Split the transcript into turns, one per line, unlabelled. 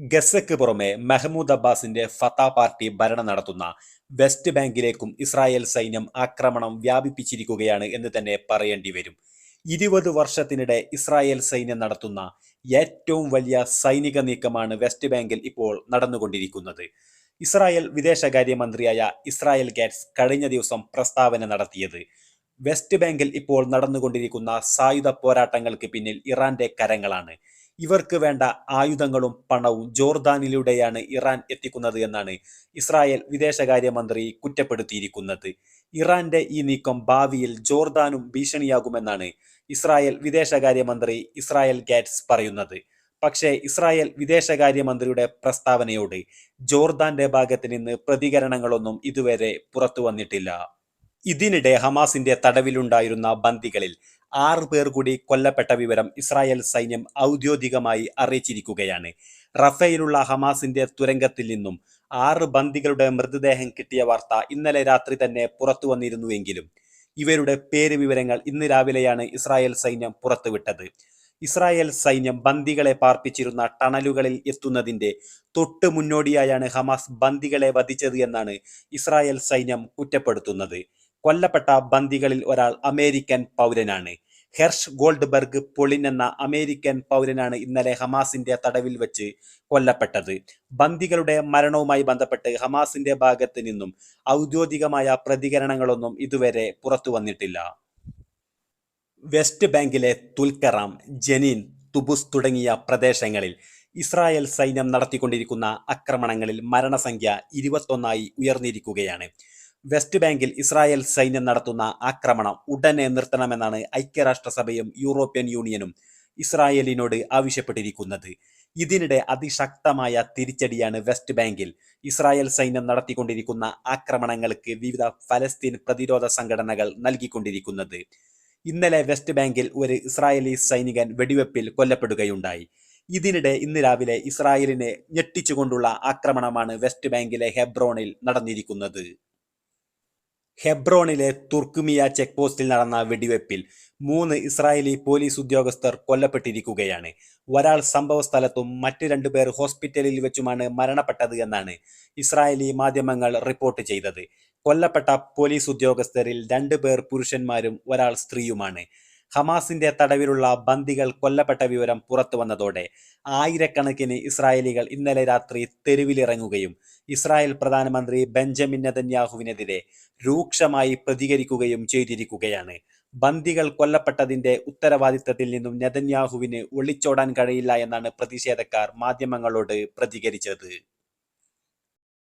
ഗസയ്ക്ക് പുറമെ മെഹ്മൂദ് അബ്ബാസിന്റെ ഫത്ത പാർട്ടി ഭരണം നടത്തുന്ന വെസ്റ്റ് ബാങ്കിലേക്കും ഇസ്രായേൽ സൈന്യം ആക്രമണം വ്യാപിപ്പിച്ചിരിക്കുകയാണ് എന്ന് തന്നെ പറയേണ്ടി വരും. ഇരുപത് വർഷത്തിനിടെ ഇസ്രായേൽ സൈന്യം നടത്തുന്ന ഏറ്റവും വലിയ സൈനിക നീക്കമാണ് വെസ്റ്റ് ബാങ്കിൽ ഇപ്പോൾ നടന്നുകൊണ്ടിരിക്കുന്നത്. ഇസ്രായേൽ വിദേശകാര്യമന്ത്രിയായ ഇസ്രായേൽ ഗാറ്റ്സ് കഴിഞ്ഞ ദിവസം പ്രസ്താവന നടത്തിയത് വെസ്റ്റ് ബാങ്കിൽ ഇപ്പോൾ നടന്നുകൊണ്ടിരിക്കുന്ന സായുധ പോരാട്ടങ്ങൾക്ക് പിന്നിൽ ഇറാന്റെ കരങ്ങളാണ്. ഇവർക്ക് വേണ്ട ആയുധങ്ങളും പണവും ജോർദാനിലൂടെയാണ് ഇറാൻ എത്തിക്കുന്നത് എന്നാണ് ഇസ്രായേൽ വിദേശകാര്യമന്ത്രി കുറ്റപ്പെടുത്തിയിരിക്കുന്നത്. ഇറാന്റെ ഈ നീക്കം ഭാവിയിൽ ജോർദാനും ഭീഷണിയാകുമെന്നാണ് ഇസ്രായേൽ വിദേശകാര്യമന്ത്രി ഇസ്രായേൽ ഗാറ്റ്സ് പറയുന്നത്. പക്ഷേ ഇസ്രായേൽ വിദേശകാര്യമന്ത്രിയുടെ പ്രസ്താവനയോട് ജോർദാന്റെ ഭാഗത്ത് നിന്ന് പ്രതികരണങ്ങളൊന്നും ഇതുവരെ പുറത്തു വന്നിട്ടില്ല. ഇതിനിടെ ഹമാസിന്റെ തടവിലുണ്ടായിരുന്ന ബന്ദികളിൽ ആറ് പേർ കൂടി കൊല്ലപ്പെട്ട വിവരം ഇസ്രായേൽ സൈന്യം ഔദ്യോഗികമായി അറിയിച്ചിരിക്കുകയാണ്. റഫേലുള്ള ഹമാസിന്റെ തുരങ്കത്തിൽ നിന്നും ആറ് ബന്ദികളുടെ മൃതദേഹം കിട്ടിയ വാർത്ത ഇന്നലെ രാത്രി തന്നെ പുറത്തു വന്നിരുന്നുവെങ്കിലും ഇവരുടെ പേര് വിവരങ്ങൾ ഇന്ന് രാവിലെയാണ് ഇസ്രായേൽ സൈന്യം പുറത്തുവിട്ടത്. ഇസ്രായേൽ സൈന്യം ബന്ദികളെ പാർപ്പിച്ചിരുന്ന ടണലുകളിൽ എത്തുന്നതിന്റെ തൊട്ട് മുന്നോടിയായാണ് ഹമാസ് ബന്ദികളെ വധിച്ചത് എന്നാണ് ഇസ്രായേൽ സൈന്യം കുറ്റപ്പെടുത്തുന്നത്. കൊല്ലപ്പെട്ട ബന്ദികളിൽ ഒരാൾ അമേരിക്കൻ പൗരനാണ്. ഹെർഷ് ഗോൾഡ്ബർഗ് പൊളിൻ എന്ന അമേരിക്കൻ പൗരനാണ് ഇന്നലെ ഹമാസിന്റെ തടവിൽ വെച്ച് കൊല്ലപ്പെട്ടത്. ബന്ദികളുടെ മരണവുമായി ബന്ധപ്പെട്ട് ഹമാസിന്റെ ഭാഗത്ത് നിന്നും ഔദ്യോഗികമായ പ്രതികരണങ്ങളൊന്നും ഇതുവരെ പുറത്തു വന്നിട്ടില്ല. വെസ്റ്റ് ബാങ്കിലെ തുൽക്കറാം ജനീൻ തുബുസ് തുടങ്ങിയ പ്രദേശങ്ങളിൽ ഇസ്രായേൽ സൈന്യം നടത്തിക്കൊണ്ടിരിക്കുന്ന ആക്രമണങ്ങളിൽ മരണസംഖ്യ ഇരുപത്തൊന്നായി ഉയർന്നിരിക്കുകയാണ്. വെസ്റ്റ് ബാങ്കിൽ ഇസ്രായേൽ സൈന്യം നടത്തുന്ന ആക്രമണം ഉടനെ നിർത്തണമെന്നാണ് ഐക്യരാഷ്ട്രസഭയും യൂറോപ്യൻ യൂണിയനും ഇസ്രായേലിനോട് ആവശ്യപ്പെട്ടിരിക്കുന്നത്. ഇതിനിടെ അതിശക്തമായ തിരിച്ചടിയാണ് വെസ്റ്റ് ബാങ്കിൽ. ഇസ്രായേൽ സൈന്യം നടത്തിക്കൊണ്ടിരിക്കുന്ന ആക്രമണങ്ങൾക്ക് വിവിധ ഫലസ്തീൻ പ്രതിരോധ സംഘടനകൾ നൽകിക്കൊണ്ടിരിക്കുന്നത്. ഇന്നലെ വെസ്റ്റ് ബാങ്കിൽ ഒരു ഇസ്രായേലി സൈനികൻ വെടിവെപ്പിൽ കൊല്ലപ്പെടുകയുണ്ടായി. ഇതിനിടെ ഇന്ന് രാവിലെ ഇസ്രായേലിനെ ഞെട്ടിച്ചുകൊണ്ടുള്ള ആക്രമണമാണ് വെസ്റ്റ് ബാങ്കിലെ ഹെബ്രോണിൽ നടന്നിരിക്കുന്നത്. ഹെബ്രോണിലെ തുർക്കുമിയ ചെക്ക് പോസ്റ്റിൽ നടന്ന വെടിവെപ്പിൽ മൂന്ന് ഇസ്രായേലി പോലീസ് ഉദ്യോഗസ്ഥർ കൊല്ലപ്പെട്ടിരിക്കുകയാണ്. ഒരാൾ സംഭവ സ്ഥലത്തും മറ്റ് രണ്ടുപേർ ഹോസ്പിറ്റലിൽ വെച്ചുമാണ് മരണപ്പെട്ടത് എന്നാണ് ഇസ്രായേലി മാധ്യമങ്ങൾ റിപ്പോർട്ട് ചെയ്തത്. കൊല്ലപ്പെട്ട പോലീസ് ഉദ്യോഗസ്ഥരിൽ രണ്ടുപേർ പുരുഷന്മാരും ഒരാൾ സ്ത്രീയുമാണ്. ഹമാസിന്റെ തടവിലുള്ള ബന്ദികൾ കൊല്ലപ്പെട്ട വിവരം പുറത്തു വന്നതോടെ ആയിരക്കണക്കിന് ഇസ്രായേലികൾ ഇന്നലെ രാത്രി തെരുവിലിറങ്ങുകയും ഇസ്രായേൽ പ്രധാനമന്ത്രി ബെഞ്ചമിൻ നെതന്യാഹുവിനെതിരെ രൂക്ഷമായി പ്രതികരിക്കുകയും ചെയ്തിരിക്കുകയാണ്. ബന്ദികൾ കൊല്ലപ്പെട്ടതിന്റെ ഉത്തരവാദിത്തത്തിൽ നിന്നും നെതന്യാഹുവിന് ഒളിച്ചോടാൻ കഴിയില്ല എന്നാണ് പ്രതിഷേധക്കാർ മാധ്യമങ്ങളോട് പ്രതികരിച്ചത്.